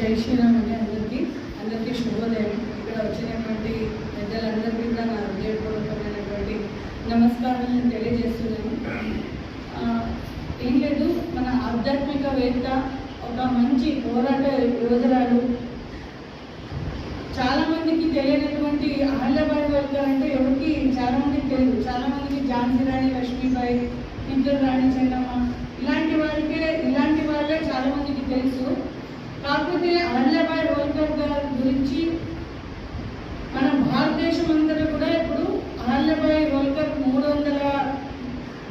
జై శ్రీరామ్ అండి అందరికీ. అందరికీ శుభోదయం. ఇక్కడ వచ్చినటువంటి పెద్దలందరికీ కూడా నా హృదయపూర్వకమైనటువంటి నమస్కారాలను తెలియజేస్తున్నాను. ఆ, ఏం లేదు మన ఆధ్యాత్మికవేత్త ఒక మంచి పోరాట యోధురాలు. చాలా మందికి తెలియనటువంటి అహల్యబాయి హోల్కర్ అంటే ఎవరికి చాలామందికి తెలియదు. చాలామందికి ఝాన్సీ రాణి లక్ష్మీబాయి ఇంటర్ రాణి చెన్నమ్మ ఇలాంటి వారికే ఇలాంటి వాళ్ళే చాలా మందికి తెలుసు. కాకపోతే అహల్యబాయి హోల్కర్ గారి గురించి మన భారతదేశం అంతటా కూడా ఇప్పుడు అహల్యబాయి హోల్కర్ మూడు వందల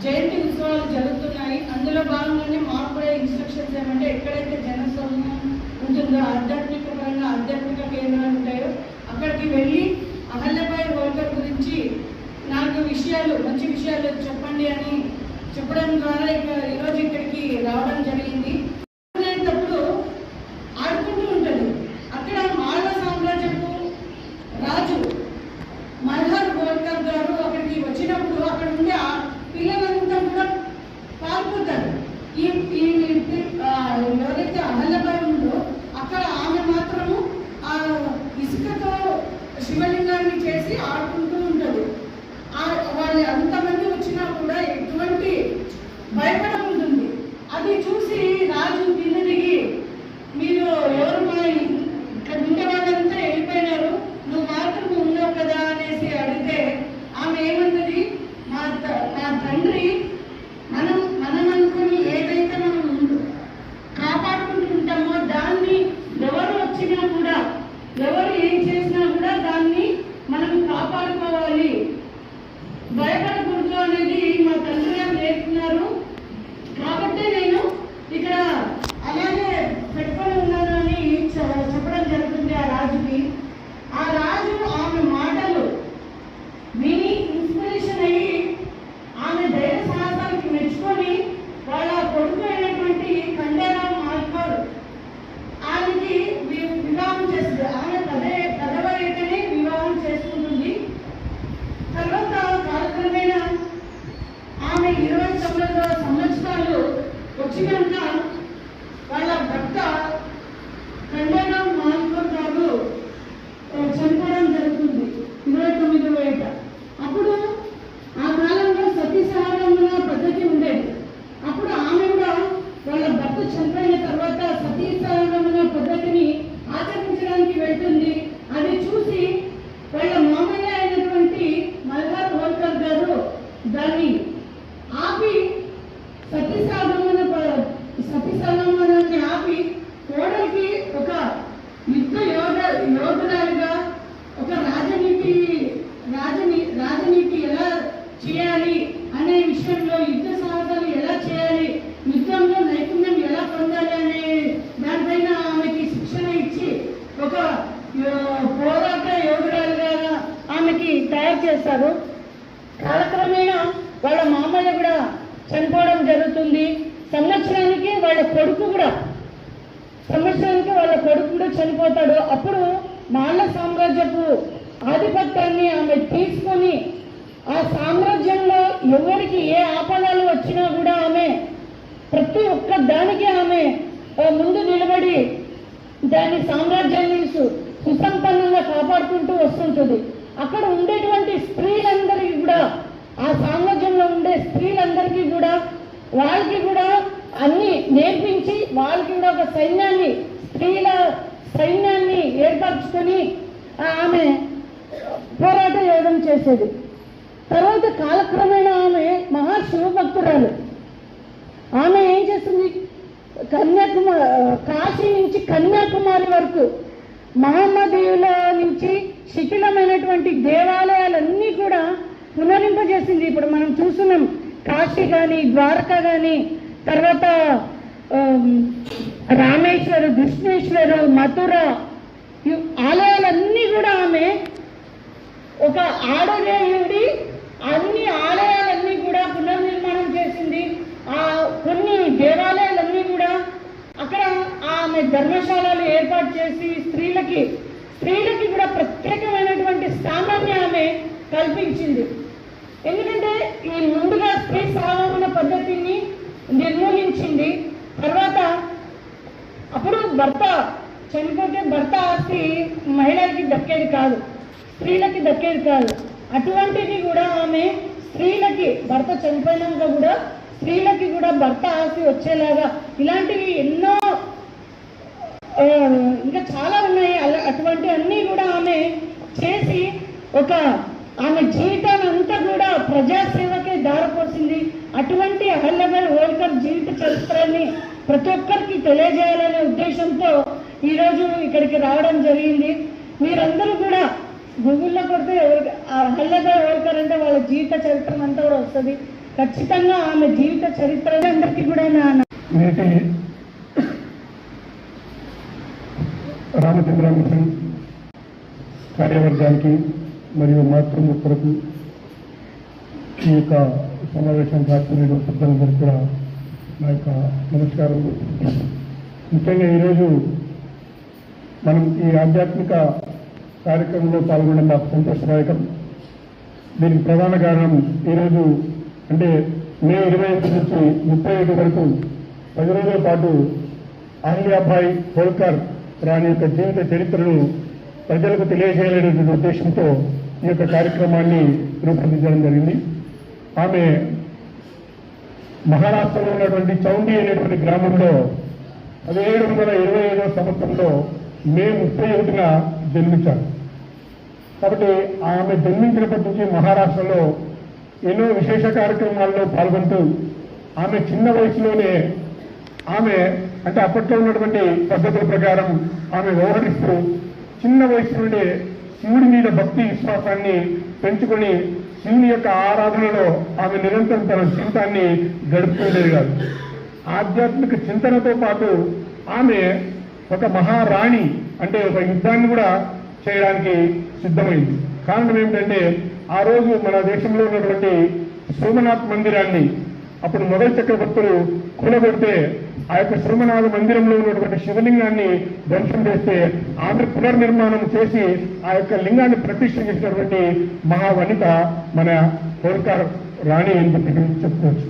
జయంతి ఉత్సవాలు జరుగుతున్నాయి. అందులో భాగంగానే మాకు కూడా ఇన్స్ట్రక్షన్స్ ఏమంటే ఎక్కడైతే జనసమూహం ఉంటుందో ఆధ్యాత్మిక పరంగా ఆధ్యాత్మిక కేంద్రాలు ఉంటాయో అక్కడికి వెళ్ళి అహల్యబాయి హోల్కర్ గురించి నాలుగు విషయాలు మంచి విషయాలు చెప్పండి అని చెప్పడం ద్వారా ఇక ఈరోజు ఇక్కడికి రావడం జరిగింది అనేటప్పుడు ఆడుకుంటూ ఉంటుంది అక్కడ మాళవ సామ్రాజ్యపు రాజు మల్హార్ గోల్కర్ గారు అక్కడికి వచ్చినప్పుడు అక్కడ ఉండే ఆ పిల్లలంతా కూడా పారిపోతారు ఈ ఈ ఆ, ఎవరైతే అహల్యబాయి ఉందో అక్కడ ఆమె మాత్రము ఆ ఇసుకతో శివలింగాన్ని చేసి ఆడుకుంటూ ఉంటుంది ఆ వాళ్ళు అంతమంది వచ్చినా కూడా ఎటువంటి భయపడ ఉంటుంది అది చూసి రాజు కింద దిగి మీరు ఎవరు మా ఇక్కడ ఉండే వాళ్ళంతా వెళ్ళిపోయినారు నువ్వు మాత్రం ఉన్నావు కదా అనేసి అడిగితే ఆమె ఏమన్నది మా త- మా తండ్రి మనం మనం అనుకుని ఏదైతే మనం ఉండు- కాపాడుకుంటుంటామో దాన్ని ఎవరు వచ్చినా కూడా ఎవరు ఏం చేసినా కూడా దాన్ని మనం కాపాడుకోవాలి. భయపడకూడదు అనేది మా తండ్రి గారు నేర్పుతున్నారు కాబట్టి చేస్తారు కాలక్రమేణా వాళ్ళ మామయ్య కూడా చనిపోవడం జరుగుతుంది. సంవత్సరానికి వాళ్ళ కొడుకు కూడా సంవత్సరానికి వాళ్ళ కొడుకు కూడా చనిపోతాడు. అప్పుడు మాళ్ళ సామ్రాజ్యపు ఆధిపత్యాన్ని ఆమె తీసుకొని ఆ సామ్రాజ్యంలో ఎవరికి ఏ ఆపదాలు వచ్చినా కూడా ఆమె ప్రతి ఒక్క దానికి ఆమె ముందు నిలబడి దాని సామ్రాజ్యాన్ని సుసంపన్నంగా కాపాడుకుంటూ వస్తుంటుంది. అక్కడ ఉండేటువంటి స్త్రీలందరికీ కూడా ఆ సామ్రాజ్యంలో ఉండే స్త్రీలందరికీ కూడా వాళ్ళకి కూడా అన్ని నేర్పించి వాళ్ళకి కూడా ఒక సైన్యాన్ని స్త్రీల సైన్యాన్ని ఏర్పరచుకొని ఆమె పోరాట యోగం చేసేది. తర్వాత కాలక్రమేణా ఆమె మహా శివభక్తురాలు ఆమె ఏం చేస్తుంది? కన్యాకుమారి కాశీ నుంచి కన్యాకుమారి వరకు మహమ్మదీయుల నుంచి శిథిలమైనటువంటి దేవాలయాలన్నీ కూడా పునరింపజేసింది ఇప్పుడు మనం చూస్తున్నాం కాశీ కానీ ద్వారకా కానీ తర్వాత రామేశ్వరు కృష్ణేశ్వరు మథుర ఆలయాలన్నీ కూడా ఆమె ఒక ఆడదేవుడి అన్ని ఆలయాలన్నీ కూడా పునర్నిర్మాణం చేసింది. ఆ కొన్ని దేవాలయాలన్నీ కూడా అక్కడ ఆమె ధర్మశాలలు ఏర్పాటు చేసి స్త్రీలకి స్త్రీలకి కూడా ప్రత్యేకమైనటువంటి స్థానాన్ని ఆమె కల్పించింది. ఎందుకంటే ఈ ముందు సాధారణ పద్ధతిని నిర్మూలించింది. తర్వాత అప్పుడు భర్త చనిపోతే భర్త ఆస్తి మహిళలకి దక్కేది కాదు స్త్రీలకి దక్కేది కాదు. అటువంటిది కూడా ఆమె స్త్రీలకి భర్త చనిపోయినాక కూడా స్త్రీలకి కూడా భర్త ఆస్తి వచ్చేలాగా. ఇలాంటివి ఎన్నో ఇంకా చాలా ఉన్నాయి. అలా అటువంటి అన్నీ కూడా ఆమె చేసి ఒక ఆమె జీవితాన్ని అంతా కూడా ప్రజాసేవకే దారపోసింది అటువంటి వరల్డ్ కప్ జీవిత చరిత్రని ప్రతి ఒక్కరికి తెలియజేయాలనే ఉద్దేశంతో ఈరోజు ఇక్కడికి రావడం జరిగింది. మీరందరూ కూడా గూగుల్లో కొడితే ఎవరికి వరల్డ్ కప్ అంటే వాళ్ళ జీవిత చరిత్ర అంతా కూడా వస్తుంది. ఖచ్చితంగా ఆమె జీవిత చరిత్ర అందరికీ కూడా నా నేటి కార్యవర్గానికి మరియు మాతృమూర్తులకు ఈ యొక్క సమావేశం కాకుండా పెద్దలందరికీ కూడా నా యొక్క నమస్కారం ముఖ్యంగా ఈరోజు మనం ఈ ఆధ్యాత్మిక కార్యక్రమంలో పాల్గొనడం నాకు సంతోషదాయకం దీనికి ప్రధాన కారణం ఈరోజు అంటే మే ఇరవై ఐదు నుంచి ముప్పై ఐదు వరకు పది రోజుల పాటు ఆలియాభాయ్ హోల్కర్ రాణి యొక్క జీవిత చరిత్రను ప్రజలకు తెలియజేయాలనేటువంటి ఉద్దేశంతో ఈ యొక్క కార్యక్రమాన్ని రూపొందించడం జరిగింది. ఆమె మహారాష్ట్రలో ఉన్నటువంటి చౌండి అనేటువంటి గ్రామంలో పదిహేడు వందల ఇరవై ఐదవ సంవత్సరంలో మే ముప్పై ఒకటిన జన్మించారు. కాబట్టి ఆమె జన్మించినప్పటి నుంచి మహారాష్ట్రలో ఎన్నో విశేష కార్యక్రమాల్లో పాల్గొంటూ ఆమె చిన్న వయసులోనే ఆమె అంటే అప్పట్లో ఉన్నటువంటి పద్ధతుల ప్రకారం ఆమె వ్యవహరిస్తూ చిన్న వయసు నుండే శివుడి మీద భక్తి విశ్వాసాన్ని పెంచుకొని శివుని యొక్క ఆరాధనలో ఆమె నిరంతరం తన జీవితాన్ని గడుపుకోలేదు కాదు ఆధ్యాత్మిక చింతనతో పాటు ఆమె ఒక మహారాణి అంటే ఒక యుద్ధాన్ని కూడా చేయడానికి సిద్ధమైంది. కారణం ఏమిటంటే ఆ రోజు మన దేశంలో ఉన్నటువంటి సోమనాథ్ మందిరాన్ని అప్పుడు మొఘల్ చక్రవర్తులు కూలగొడితే ఆ యొక్క సోమనాథ మందిరంలో ఉన్నటువంటి శివలింగాన్ని ధ్వంసం చేస్తే ఆమె పునర్నిర్మాణం చేసి ఆ యొక్క లింగాన్ని ప్రతిష్ఠ చేసినటువంటి మహావనిత మన హోల్కార్ రాణి అని చెప్పి చెప్పుకోవచ్చు.